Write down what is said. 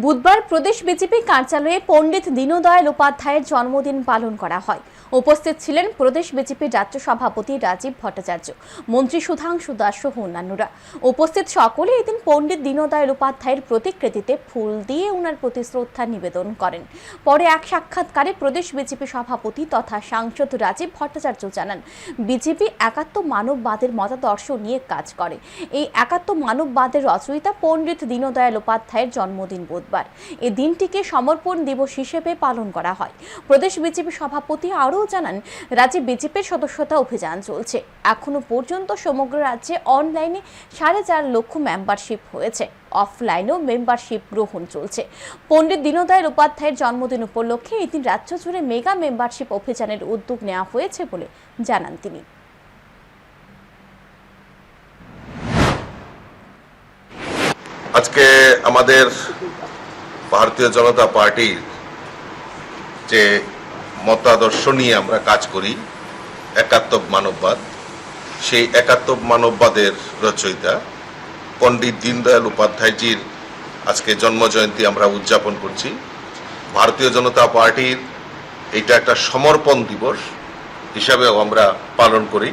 বুধবার প্রদেশ বিজেপি কার্যালয়ে পণ্ডিত দীনদয়াল উপাধ্যায়ের জন্মদিন পালন করা হয়। উপস্থিত ছিলেন প্রদেশ বিজেপির রাজ্য সভাপতি রাজীব ভট্টাচার্য, মন্ত্রী সুধাংশু দাস সহ অন্যান্যরা। উপস্থিত সকলে এদিন পণ্ডিত দীনদয়াল উপাধ্যায়ের প্রতিকৃতিতে ফুল দিয়ে ওনার প্রতি শ্রদ্ধা নিবেদন করেন। পরে এক সাক্ষাৎকারে প্রদেশ বিজেপি সভাপতি তথা সাংসদ রাজীব ভট্টাচার্য জানান, বিজেপি একাত্ম মানববাদের মতাদর্শ নিয়ে কাজ করে। এই একাত্ম মানববাদের রচয়িতা পণ্ডিত দীনদয়াল উপাধ্যায়ের জন্মদিন বুধবার। এই দিনটিকে সমর্পণ দিবস হিসেবে পালন করা হয়। প্রদেশ বিজেপি সভাপতি আরও জানান, রাজ্যে বিজেপির সদস্যতা অভিযান চলছে। এখনও পর্যন্ত সমগ্র রাজ্যে অনলাইনে সাড়ে চার লক্ষ মেম্বারশিপ হয়েছে। অফলাইনেও মেম্বারশিপ গ্রহণ চলছে। পণ্ডিত দীনদয়াল উপাধ্যায়ের জন্মদিন উপলক্ষে এদিন রাজ্য জুড়ে মেগা মেম্বারশিপ অভিযানের উদ্যোগ নেওয়া হয়েছে বলে জানান তিনি। আজকে আমাদের ভারতীয় জনতা পার্টির যে মতাদর্শ নিয়ে আমরা কাজ করি একাত্ম মানববাদ, সেই একাত্ম মানববাদের রচয়িতা পণ্ডিত দীনদয়াল উপাধ্যায়জির আজকে জন্মজয়ন্তী আমরা উদযাপন করছি। ভারতীয় জনতা পার্টির এটা একটা সমর্পণ দিবস হিসাবেও আমরা পালন করি।